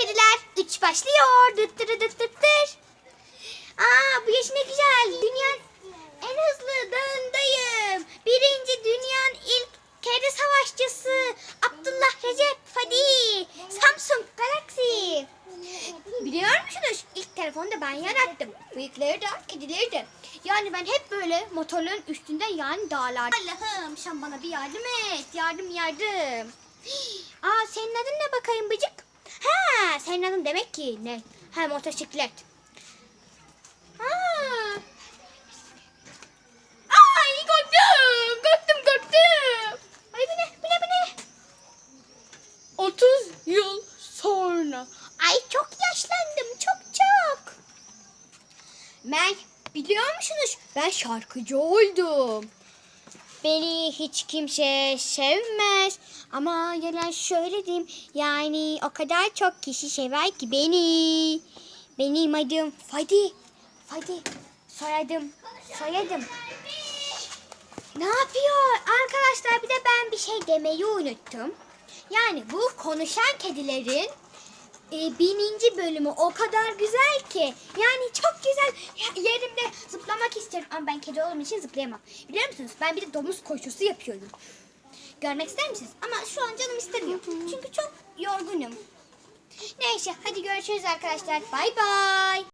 kediler. Üç başlıyor. Dıt dırı dıt dıt dır. Aa bu yaş ne güzel. Dünyanın en hızlı dağındayım. Birinci dünyanın ilk kedi savaşçısı. Abdullah Recep Fadi. Samsung Galaxy. Biliyor musunuz? İlk telefonu da ben yarattım. Bıyıkları da, kedileri de. Yani ben hep böyle motorların üstünde yani dağlarda. Allah'ım sen bana bir yardım et. Yardım yardım. Aa senin adın ne bakayım bıcık? Adın demek ki ne? Ha motosiklet. Ha. Ay korktum. Korktum korktum. Ay bu ne? Bu ne? Bu ne? 30 yıl sonra. Ay çok yaşlandım çok çok. Ben biliyor musunuz ben şarkıcı oldum. Beni hiç kimse sevmez ama yalan şöyle diyeyim yani o kadar çok kişi sever ki beni. Benim adım Fadi. Fadi. Soyadım. Soyadım. Ne yapıyor? Arkadaşlar bir de ben bir şey demeyi unuttum. Yani bu konuşan kedilerin e, bininci bölümü o kadar güzel ki. Yani çok güzel. Yerimde zıplamak istiyorum ama ben kedi olduğum için zıplayamam. Biliyor musunuz? Ben bir de domuz koşusu yapıyordum. Görmek ister misiniz? Ama şu an canım istemiyor. Çünkü çok yorgunum. Neyse hadi görüşürüz arkadaşlar. Bay bay.